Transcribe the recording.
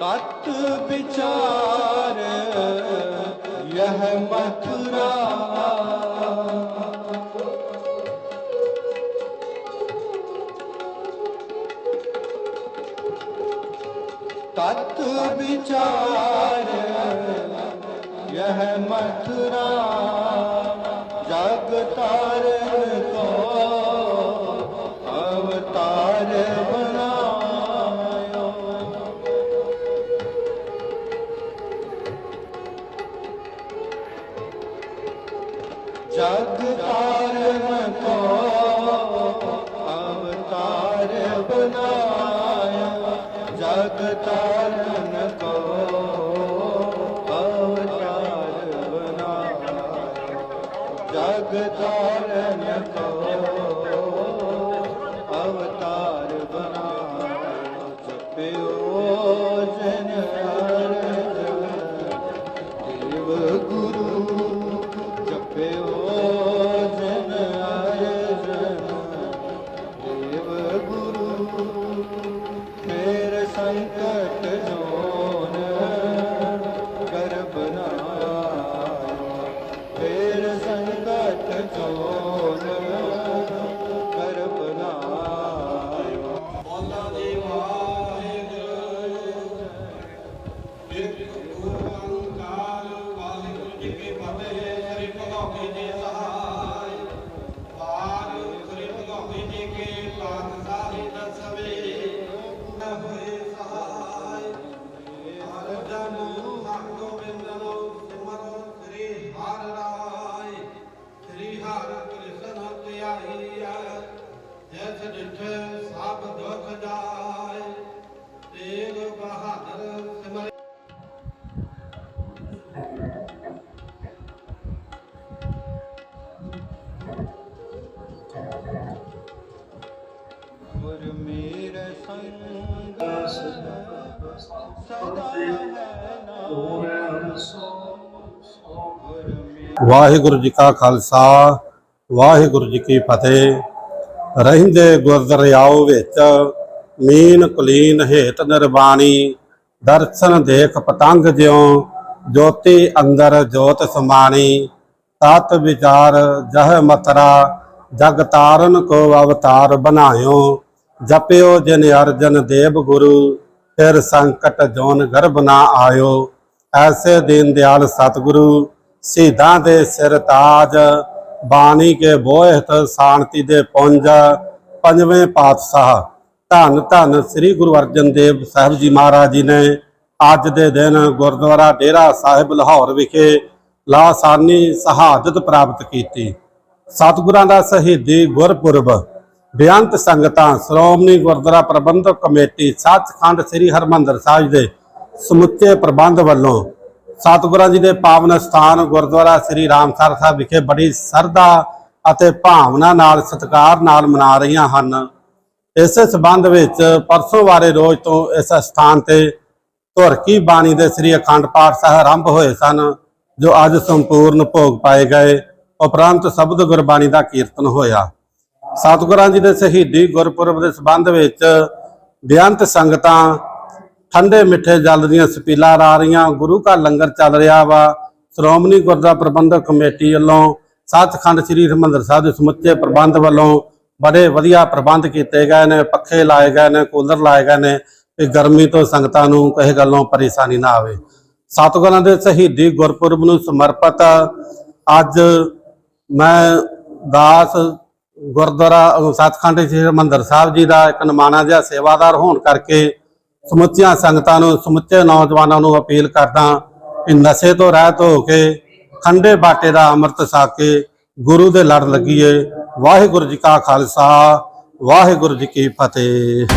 तत् विचार यह मथुरा तत् विचार यह मथुरा जग तारन को अवतार ਜਗ ਤਾਰਨ ਕੋ ਅਵਤਾਰ ਬਨਾਇਆ ਜਗ ਤਾਰਨ ਕੋ ਅਵਤਾਰ ਬਨਾਇਆ ਜਗ ਤਾਰਨ ਕੋ ਜਿਸ ਡਿਠ ਸਭ ਦੁਖ ਜਾਏ ਤੇਗ ਬਹਾਦਰ ਸਿਮਰ। ਗੁਰ ਮੇਰ ਸੰਗ ਸਦਾ ਹੈ ਨਾਮ। ਗੁਰ ਮੇਰ ਵਾਹਿਗੁਰੂ ਜੀ ਕਾ ਖਾਲਸਾ ਵਾਹਿਗੁਰੂ ਜੀ ਕੀ ਫਤਿਹ। ਰਹਿੰਦੇ ਗੁਰਦਰਿਆਓ ਵਿੱਚ, ਮੀਨ ਕੁਲੀਨ ਹੇਤ ਨਿਰਵਾਣੀ, ਦਰਸ਼ਨ ਦੇਖ ਪਤੰਗ ਜਿਉ, ਜੋਤੀ ਅੰਦਰ ਜੋਤ ਸਮਾਣੀ, ਤਤ ਵਿਚਾਰ ਜਹ ਮਤਰਾ ਜਗ ਤਾਰਨ ਕੋ ਅਵਤਾਰ ਬਣਾਇਓ, ਜਪਿਓ ਜਿਨ ਅਰਜਨ ਦੇਵ ਗੁਰੂ, ਫਿਰ ਸੰਕਟ ਜੋਨ ਗਰਭ ਨਾ ਆਇਓ, ਐਸੇ ਦੀਨ ਦਿਆਲ ਸਤਿਗੁਰੂ, ਸਿੱਧਾਂ ਦੇ ਸਿਰ ਤਾਜ ਬਾਣੀ ਕੇ ਬੋਹਿਤ ਸ਼ਾਂਤੀ ਦੇ ਪੁੰਜ ਪੰਜਵੇਂ ਪਾਤਸ਼ਾਹ। ਧੰਨ ਧੰਨ ਸ੍ਰੀ ਗੁਰੂ ਅਰਜਨ ਦੇਵ ਸਾਹਿਬ ਜੀ ਮਹਾਰਾਜ ਜੀ ਨੇ ਅੱਜ ਦੇ ਦਿਨ ਗੁਰਦੁਆਰਾ ਡੇਰਾ ਸਾਹਿਬ ਲਾਹੌਰ ਵਿਖੇ ਲਾਸਾਨੀ ਸ਼ਹਾਦਤ ਪ੍ਰਾਪਤ ਕੀਤੀ। ਸਤਿਗੁਰਾਂ ਦਾ ਸ਼ਹੀਦੀ ਗੁਰਪੁਰਬ। ਬੇਅੰਤ ਸੰਗਤਾਂ, ਸ਼੍ਰੋਮਣੀ ਗੁਰਦੁਆਰਾ ਪ੍ਰਬੰਧਕ ਕਮੇਟੀ, ਸੱਚਖੰਡ ਸ੍ਰੀ ਹਰਮੰਦਰ ਸਾਹਿਬ ਦੇ ਸਮੁੱਚੇ ਪ੍ਰਬੰਧ ਵੱਲੋਂ ਸਤਿਗੁਰਾਂ ਜੀ ਦੇ ਪਾਵਨ ਸਥਾਨ ਗੁਰਦੁਆਰਾ ਸ੍ਰੀ ਰਾਮਸਰ ਸਾਹਿਬ ਵਿਖੇ ਬੜੀ ਸਰਦਾ ਅਤੇ ਭਾਵਨਾ ਨਾਲ ਸਤਿਕਾਰ ਨਾਲ ਮਨਾ ਰਹੀਆਂ ਹਨ। ਇਸ ਸਬੰਧ ਵਿੱਚ ਪਰਸੋਂ ਵਾਰੇ ਰੋਜ਼ ਤੋਂ ਇਸ ਸਥਾਨ ਤੇ ਧੁਰਕੀ ਬਾਣੀ ਦੇ ਸ੍ਰੀ ਅਖੰਡ ਪਾਠ ਸਾਹਿਬ ਆਰੰਭ ਹੋਏ ਸਨ, ਜੋ ਅੱਜ ਸੰਪੂਰਨ ਭੋਗ ਪਾਏ ਗਏ। ਉਪਰੰਤ ਸ਼ਬਦ ਗੁਰਬਾਣੀ ਦਾ ਕੀਰਤਨ ਹੋਇਆ। ਸਤਿਗੁਰਾਂ ਜੀ ਦੇ ਸ਼ਹੀਦੀ ਗੁਰਪੁਰਬ ਦੇ ਸਬੰਧ ਵਿੱਚ ਬੇਅੰਤ ਸੰਗਤਾਂ ਠੰਡੇ ਮਿੱਠੇ ਜਲ ਦੀਆਂ ਸਪੀਲਾਂ ਆ ਰਹੀਆਂ। ਗੁਰੂ ਘਰ ਲੰਗਰ ਚੱਲ ਰਿਹਾ ਵਾ। ਸ਼੍ਰੋਮਣੀ ਗੁਰਦੁਆਰਾ ਪ੍ਰਬੰਧਕ ਕਮੇਟੀ ਵੱਲੋਂ ਸੱਚਖੰਡ ਸ੍ਰੀ ਹਰਿਮੰਦਰ ਸਾਹਿਬ ਦੇ ਸਮੁੱਚੇ ਪ੍ਰਬੰਧ ਵੱਲੋਂ ਬੜੇ ਵਧੀਆ ਪ੍ਰਬੰਧ ਕੀਤੇ ਗਏ ਨੇ। ਪੱਖੇ ਲਾਏ ਗਏ ਨੇ, ਕੂਲਰ ਲਾਏ ਗਏ ਨੇ ਕਿ ਗਰਮੀ ਤੋਂ ਸੰਗਤਾਂ ਨੂੰ ਕਿਸੇ ਗੱਲੋਂ ਪਰੇਸ਼ਾਨੀ ਨਾ ਆਵੇ। ਸਤਿਗੁਰਾਂ ਦੇ ਸ਼ਹੀਦੀ ਗੁਰਪੁਰਬ ਨੂੰ ਸਮਰਪਿਤ ਅੱਜ ਮੈਂ ਦਾਸ ਗੁਰਦੁਆਰਾ ਸੱਚਖੰਡ ਸ੍ਰੀ ਹਰਿਮੰਦਰ ਸਾਹਿਬ ਜੀ ਦਾ ਇੱਕ ਨਮਾਣਾ ਜਿਹਾ ਸੇਵਾਦਾਰ ਹੋਣ ਕਰਕੇ ਸਮੁੱਚੀਆਂ ਸੰਗਤਾਂ ਨੂੰ, ਸਮੁੱਚੇ ਨੌਜਵਾਨਾਂ ਨੂੰ ਅਪੀਲ ਕਰਦਾ ਕਿ ਨਸ਼ੇ ਤੋਂ ਰਹਿਤ ਹੋ ਕੇ ਖੰਡੇ ਬਾਟੇ ਦਾ ਅੰਮ੍ਰਿਤ ਛਕ ਕੇ ਗੁਰੂ ਦੇ ਲੜ ਲੱਗੀਏ। ਵਾਹਿਗੁਰੂ ਜੀ ਕਾ ਖਾਲਸਾ, ਵਾਹਿਗੁਰੂ ਜੀ ਕੀ ਫਤਿਹ।